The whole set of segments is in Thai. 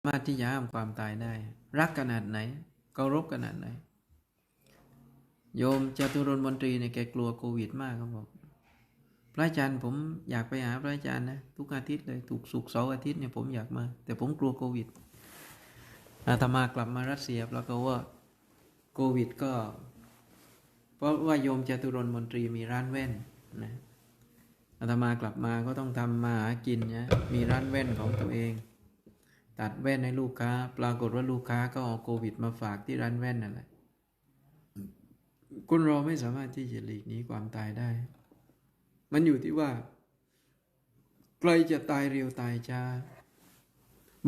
ามารถที่จะห้ามความตายได้ รักขนาดไหนเคารพขนาดไหน โยมจตุรนมนตรีเนี่ยแกกลัวโควิดมากเขาบอก พระอาจารย์ผมอยากไปหาพระอาจารย์นะทุกอาทิตย์เลยทุกสุกเสาร์อาทิตย์เนี่ยผมอยากมา แต่ผมกลัวโควิดอาตมากลับมารัสเซียแล้วก็ว่าโควิดก็ เพราะว่าโยมจตุรนมนตรีมีร้านแว่นนะอาตมากลับมาก็ต้องทำมาหากินนะมีร้านแว่นของตัวเอง ตัดแว่นให้ลูกค้า ปรากฏว่าลูกค้าก็เอาโควิดมาฝากที่ร้านแว่นนั่นแหละคนเราไม่สามารถที่จะหลีกหนีความตายได้ มันอยู่ที่ว่า ใครจะตายเร็วตายช้า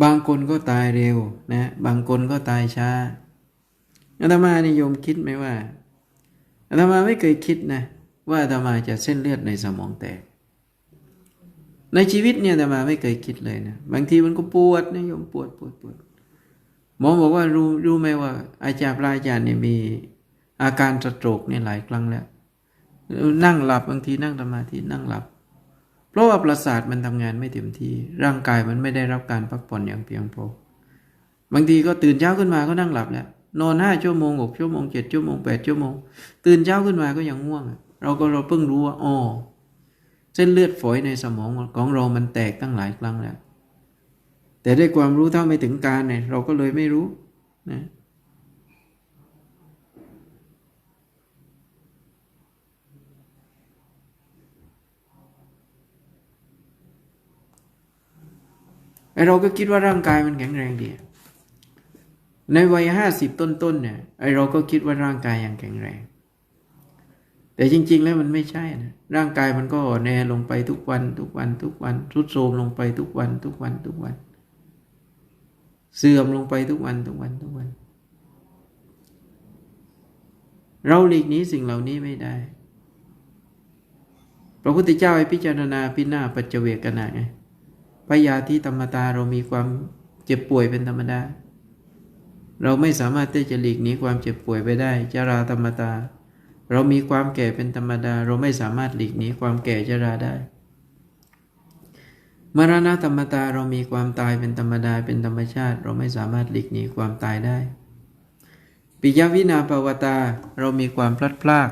บางคนก็ตายเร็วนะ บางคนก็ตายช้าอาตมานิยมคิดไหมว่าอาตมาไม่เคยคิดนะ ว่าอาตมาจะเส้นเลือดในสมองแตก ในชีวิตเนี่ยอาตมาไม่เคยคิดเลยนะบางทีมันก็ปวดนะโยมปวดปวดปวดหมอบอกว่ารู้รู้ไหมว่า อาจารย์พระอาจารย์เนี่ยมีอาการสโตรกเนี่ยหลายครั้งแล้วนั่งหลับบางทีนั่งสมาธินั่งหลับ เพราะว่าประสาทมันทำงานไม่เต็มที่ ร่างกายมันไม่ได้รับการพักผ่อนอย่างเพียงพอบางทีก็ตื่นเช้าขึ้นมาก็นั่งหลับแล้วนอนห้าชั่วโมงหกชั่วโมงเจ็ดชั่วโมงแปดชั่วโมง ตื่นเช้าขึ้นมาก็ยังง่วง เราก็เราเพิ่งรู้ว่าอ๋อ เส้นเลือดฝอยในสมองของเรามันแตกตั้งหลายครั้งแล้วแต่ด้วยความรู้เท่าไม่ถึงการเนี่ยเราก็เลยไม่รู้นะไอเราก็คิดว่าร่างกายมันแข็งแรงดี ในวัยห้าสิบต้นๆเนี่ยไอเราก็คิดว่าร่างกายยังแข็งแรง แต่จริง ๆ แล้วมันไม่ใช่นะร่างกายมันก็อ่อนแอลงไปทุกวัน ทุกวัน ทุกวันทรุดโทรมลงไปทุกวัน ทุกวัน ทุกวัน เสื่อมลงไปทุกวัน ทุกวัน ทุกวัน เราหลีกหนีสิ่งเหล่านี้ไม่ได้ พระพุทธเจ้าให้พิจารณาพินาปัจเจเวกนาไงพยาธิธรรมตาเรามีความเจ็บป่วยเป็นธรรมดา เราไม่สามารถที่จะหลีกหนีความเจ็บป่วยไปได้จาราธรรมตา เรามีความแก่เป็นธรรมดา เราไม่สามารถหลีกหนีความแก่จราได้ มรณะธรรมตาเรามีความตายเป็นธรรมดาเป็นธรรมชาติ เราไม่สามารถหลีกหนีความตายได้ ปิยวินาปวตาเรามีความพลัดพราก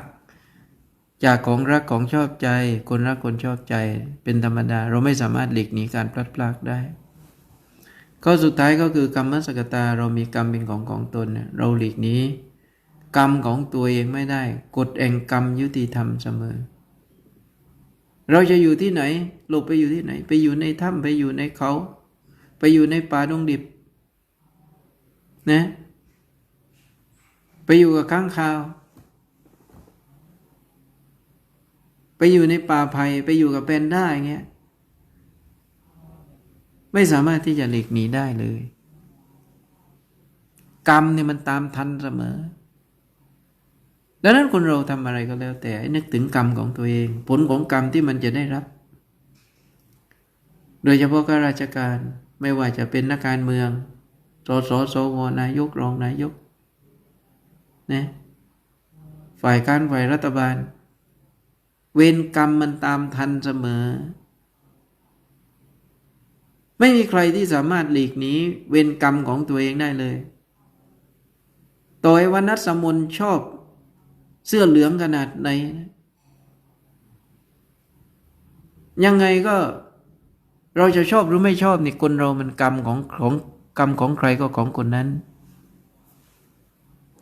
จากของรักของชอบใจ คนรักคนชอบใจเป็นธรรมดา เราไม่สามารถหลีกหนีการพลัดพรากได้ข้อสุดท้ายก็คือกรรมสกตาเรามีกรรมเป็นของของตนเนี่ยเราหลีกหนี กรรมของตัวเองไม่ได้ กฎแห่งกรรมยุติธรรมเสมอ เราจะอยู่ที่ไหนหลบไปอยู่ที่ไหน ไปอยู่ในถ้ำไปอยู่ในเขา ไปอยู่ในป่าดงดิบ นะ ไปอยู่กับข้างคาว ไปอยู่ในป่าไผ่ไปอยู่กับแพนด้าอย่างเงี้ยไม่สามารถที่จะหลีกหนีได้เลย กรรมเนี่ยมันตามทันเสมอ ดังนั้นคนเราทำอะไรก็แล้วแต่ให้นึกถึงกรรมของตัวเอง ผลของกรรมที่มันจะได้รับ โดยเฉพาะข้าราชการไม่ว่าจะเป็นนักการเมืองสสสวนายกรองนายกนะฝ่ายการฝ่ายรัฐบาล เวรกรรมมันตามทันเสมอ ไม่มีใครที่สามารถหลีกหนีเวรกรรมของตัวเองได้เลย ต่อให้วันนัสมนชอบ เสื้อเหลืองขนาดไหน ยังไงก็เราจะชอบหรือไม่ชอบนี่คนเรามันกรรมของของกรรมของใครก็ของคนนั้น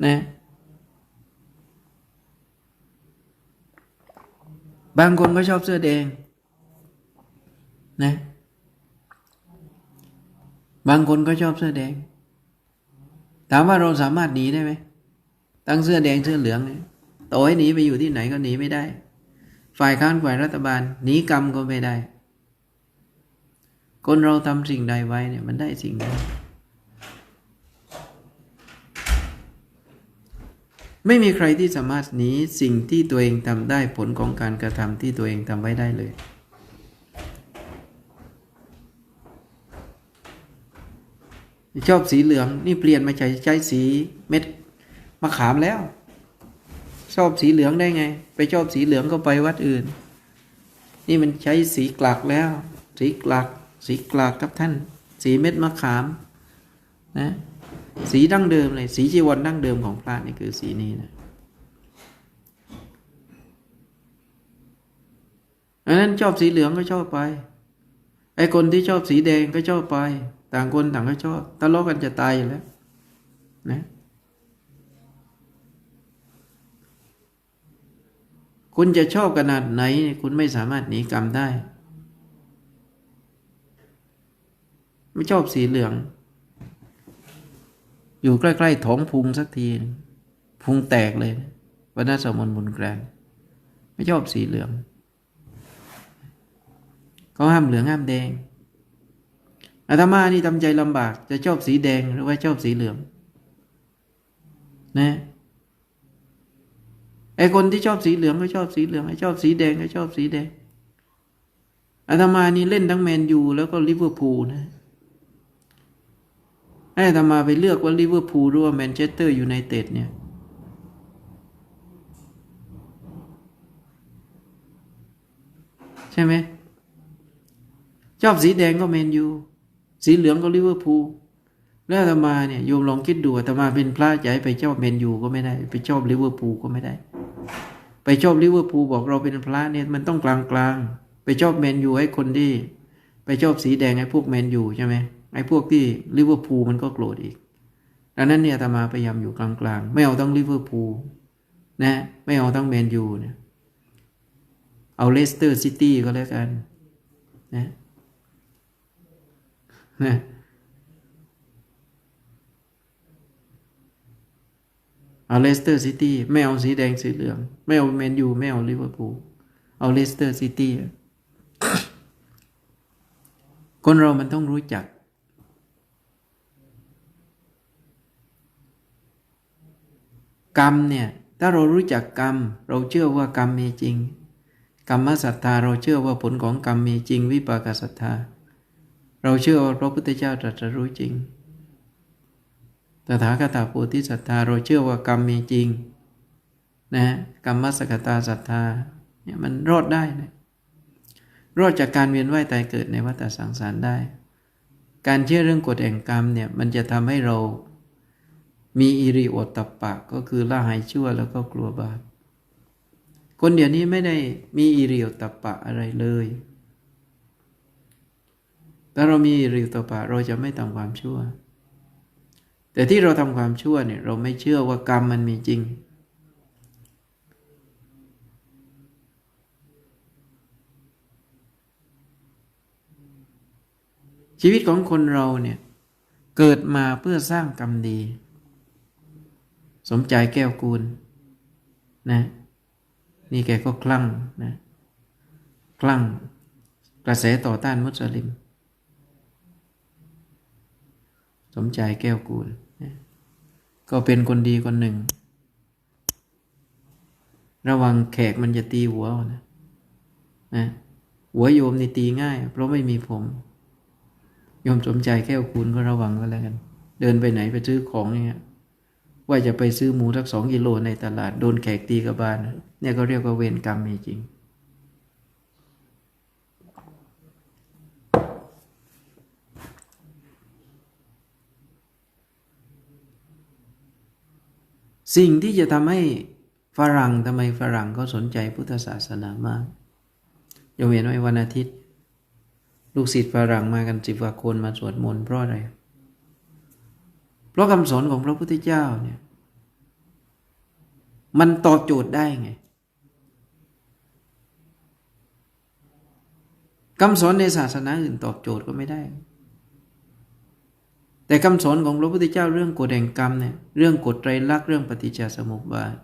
นะบางคนก็ชอบเสื้อแดงนะบางคนก็ชอบเสื้อแดง ถามว่าเราสามารถหนีได้ไหมตั้งเสื้อแดงเสื้อเหลืองเนี่ย ต่อให้หนีไปอยู่ที่ไหนก็หนีไม่ได้ ฝ่ายค้านฝ่ายรัฐบาลหนีกรรมก็ไม่ได้ คนเราทำสิ่งใดไว้เนี่ยมันได้สิ่งนั้นไม่มีใครที่สามารถหนีสิ่งที่ตัวเองทำได้ผลของการกระทำที่ตัวเองทำไว้ได้เลย ชอบสีเหลืองนี่เปลี่ยนมาใช้ใช้สีเม็ดมะขามแล้ว อบสีเหลืองได้ไง ไปชอบสีเหลืองก็ไปวัดอื่น นี่มันใช้สีกลักแล้ว สีกลัก สีกลักครับท่าน สีเม็ดมะขามนะสีดั้งเดิมเลย สีจีวรดั้งเดิมของพระนี่คือสีนี้นะอันนั้นชอบสีเหลืองก็ชอบไปไอ้คนที่ชอบสีแดงก็ชอบไป ต่างคนต่างก็ชอบทะเลาะกันจะตายอยู่แล้วนะ คุณจะชอบขนาดไหน คุณไม่สามารถหนีกรรมได้ ไม่ชอบสีเหลือง อยู่ใกล้ๆท้องพุงสักที พุงแตกเลยวันนั้นสมนบุญแกรนไม่ชอบสีเหลืองเขาห้ามเหลืองห้ามแดงอาตมานี่ทำใจลำบาก จะชอบสีแดงหรือว่าชอบสีเหลือง นะ ไอ้คนที่ชอบสีเหลืองก็ชอบสีเหลืองไอ้ชอบสีแดงก็ชอบสีแดงอาตมานี่เล่นทั้งแมนยูแล้วก็ลิเวอร์พูลนะให้อาตมาไปเลือกว่าลิเวอร์พูลหรือว่าแมนเชสเตอร์ยูไนเต็ดเนี่ยใช่ไหมชอบสีแดงก็แมนยูสีเหลืองก็ลิเวอร์พูลแล้วอาตมาเนี่ยโยมลองคิดดูอาตมาเป็นพระให้ไปชอบแมนยูก็ไม่ได้ ไปชอบลิเวอร์พูลก็ไม่ได้ ไปชอบลิเวอร์พูลบอกเราเป็นพระเนี่ยมันต้องกลางกลางๆไปชอบแมนยูให้คนที่ไปชอบสีแดงให้พวกแมนยูใช่ไหมไอ้พวกที่ลิเวอร์พูลมันก็โกรธอีกดังนั้นเนี่ยตมาพยายามอยู่กลางกลางๆไม่เอาต้องลิเวอร์พูลนะไม่เอาต้องแมนยูเนี่ยเอาเลสเตอร์ซิตี้ก็แล้วกันนะนะ เอาเลสเตอร์ซิตี้ไม่เอาสีแดงสีเหลือง ไม่เอาแมนยูไม่เอาลิเวอร์พูลเอาเลสเตอร์ซิตี้คนเรามันต้องรู้จัก กรรมเนี่ย ถ้าเรารู้จักกรรม เราเชื่อว่ากรรมมีจริง กรรมศรัทธาเราเชื่อว่าผลของกรรมมีจริง วิปากศรัทธา เราเชื่อว่าพระพุทธเจ้าตรัสรู้จริง ตถาคตโพธิศรัทธาเราเชื่อว่ากรรมมีจริงนะกรรมสกตาศรัทธาเนี่ยมันรอดได้นะรอดจากการเวียนว่ายตายเกิดในวัฏสังสารได้ การเชื่อเรื่องกฎแห่งกรรมเนี่ยมันจะทำให้เรามีอิริโอตตัปปะก็คือละหายชั่วแล้วก็กลัวบาปคนเดี๋ยวนี้ไม่ได้มีอิริโอตตัปปะอะไรเลยถ้าเรามีอิริโอตตัปปะเราจะไม่ทำความชั่ว แต่ที่เราทำความชั่วเนี่ยเราไม่เชื่อว่ากรรมมันมีจริง ชีวิตของคนเราเนี่ยเกิดมาเพื่อสร้างกรรมดี สมใจแก้วกูลนะนี่แกก็คลั่งนะคลั่งกระแสต่อต้านมุสลิม สมใจแก้วกูล ก็เป็นคนดีคนหนึ่ง ระวังแขกมันจะตีหัวนะนะหัวโยมนี่ตีง่าย เพราะไม่มีผม โยมสมใจแก้วคูณก็ระวังก็แล้วกัน เดินไปไหนไปซื้อของอย่างเงี้ยว่าจะไปซื้อหมูสักสองกิโลในตลาดโดนแขกตีกับบานนะเนี่ยก็เรียกว่าเวรกรรมมีจริง สิ่งที่จะทำให้ฝรั่งทำไมฝรั่งก็สนใจพุทธศาสนามากยมเห็นไหมวันอาทิตย์ ลูกศิษย์ฝรั่งมากันสิบกว่าคนมาสวดมนต์เพราะอะไร เพราะคำสอนของพระพุทธเจ้าเนี่ยมันตอบโจทย์ได้ไงคำสอนในศาสนาอื่นตอบโจทย์ก็ไม่ได้ แต่คำสอนของพระพุทธเจ้าเรื่องกฎแห่งกรรมเนี่ยเรื่องกฎไตรลักษณ์เรื่องปฏิจจสมุปบาท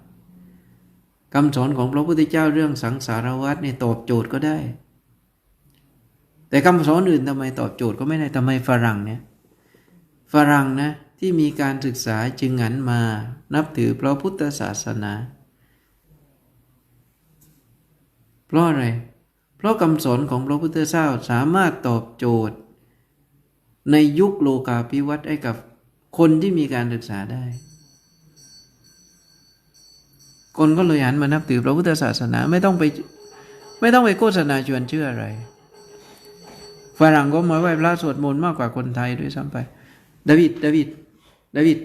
คำสอนของพระพุทธเจ้าเรื่องสังสารวัฏเนี่ยตอบโจทย์ก็ได้ แต่คำสอนอื่นทำไมตอบโจทย์ก็ไม่ได้ทำไมฝรั่งเนี่ยฝรั่งนะที่มีการศึกษาจึงหันมานับถือพระพุทธศาสนา เพราะอะไร เพราะคำสอนของพระพุทธเจ้าสามารถตอบโจทย์ ในยุคโลกาภิวัตน์ให้กับคนที่มีการศึกษาได้ คนก็เลยหันมานับถือพระพุทธศาสนาไม่ต้องไปไม่ต้องไปโฆษณาชวนเชื่ออะไร ฝรั่งก็มาไหว้พระสวดมนต์มากกว่าคนไทยด้วยซ้ำไป ดาวิด ดาวิด ดาวิด